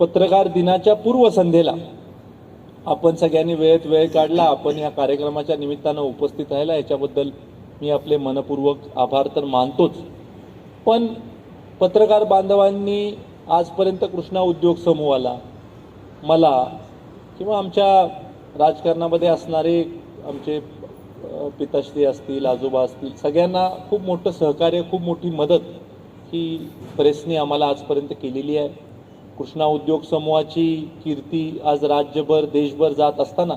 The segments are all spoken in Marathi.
पत्रकार दिनाच्या पूर्वसंध्येला आपण सगळ्यांनी वेळेत वेळ काढला. आपण या कार्यक्रमाच्या निमित्तानं उपस्थित राहिला. याच्याबद्दल मी आपले मनपूर्वक आभार तर मानतोच. पण पत्रकार बांधवांनी आजपर्यंत कृष्णा उद्योग समूहाला मला किंवा आमच्या राजकारणामध्ये असणारे आमचे पिताश्री असतील आजोबा असतील सगळ्यांना खूप मोठं सहकार्य खूप मोठी मदत ही प्रेसने आम्हाला आजपर्यंत केलेली आहे. कृष्णा उद्योग समूहाची कीर्ती आज राज्यभर देशभर जात असताना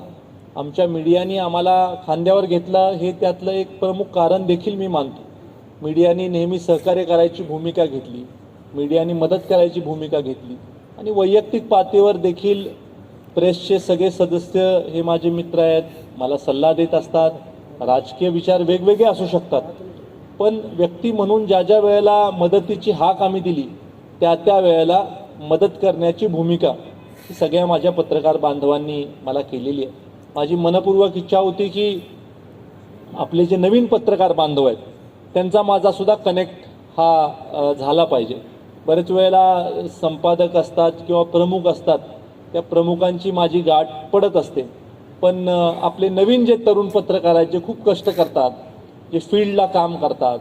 आमच्या मीडियाने आम्हाला खांद्यावर घेतलं हे त्यातलं एक प्रमुख कारण देखील मी मानतो. मीडियाने नेहमी सहकार्य करायची भूमिका घेतली मीडियाने मदत करायची भूमिका घेतली आणि वैयक्तिक पातळीवर देखील प्रेसचे सगळे सदस्य हे माझे मित्र आहेत मला सल्ला देत असतात. राजकीय विचार वेगवेगळे असू शकतात पण व्यक्ती म्हणून ज्या ज्या वेळेला मदतीची हाक आम्ही दिली त्या त्या वेळेला मदत करण्याची भूमिका सगळ्या माझ्या पत्रकार बांधवांनी मला केलेली आहे. माझी मनपूर्वक इच्छा होती की आपले जे नवीन पत्रकार बांधव आहेत त्यांचा माझा सुद्धा कनेक्ट हा झाला पाहिजे. बरेच वेळेला संपादक असतात किंवा प्रमुख असतात त्या प्रमुखांची माझी गाठ पडत असते. पण आपले नवीन जे तरुण पत्रकार आहेत जे खूप कष्ट करतात जे फील्डला काम करतात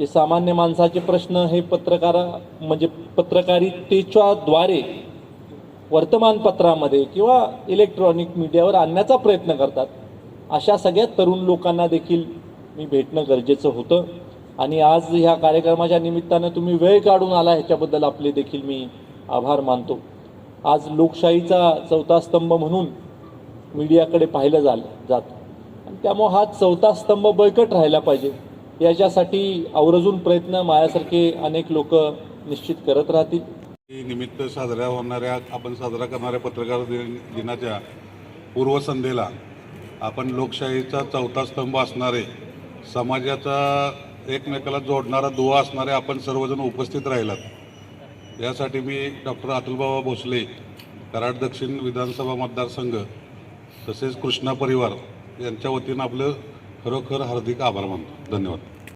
की सामान्य माणसाचे प्रश्न हे पत्रकार म्हणजे पत्रकारितेच्या द्वारे वर्तमानपत्रामध्ये किंवा इलेक्ट्रॉनिक मीडियावर आणण्याचा प्रयत्न करतात. अशा सगळ्या तरुण लोकांना देखील मी भेटणं गरजेचं होतं. आणि आज ह्या कार्यक्रमाच्या निमित्तानं तुम्ही वेळ काढून आला ह्याच्याबद्दल आपले देखील मी आभार मानतो. आज लोकशाहीचा चौथा स्तंभ म्हणून मीडियाकडे पाहिलं झालं जातं. आणि त्यामुळं हा चौथा स्तंभ बळकट राहिला पाहिजे. याच्यासाठी आवर्जून प्रयत्न माझ्यासारखे अनेक लोक निश्चित करत राहतील. निमित्त साजऱ्या होणाऱ्या आपण साजरा करणाऱ्या पत्रकार दिनाच्या पूर्वसंध्येला आपण लोकशाहीचा चौथा स्तंभ असणारे समाजाचा एकमेकाला जोडणारा दुवा असणारे आपण सर्वजण उपस्थित राहिलात. यासाठी मी डॉक्टर अतुलबाबा भोसले कराड दक्षिण विधानसभा मतदारसंघ तसेच कृष्णा परिवार यांच्या वतीनं आपलं खरोखर हार्दिक आभार मानतो. धन्यवाद.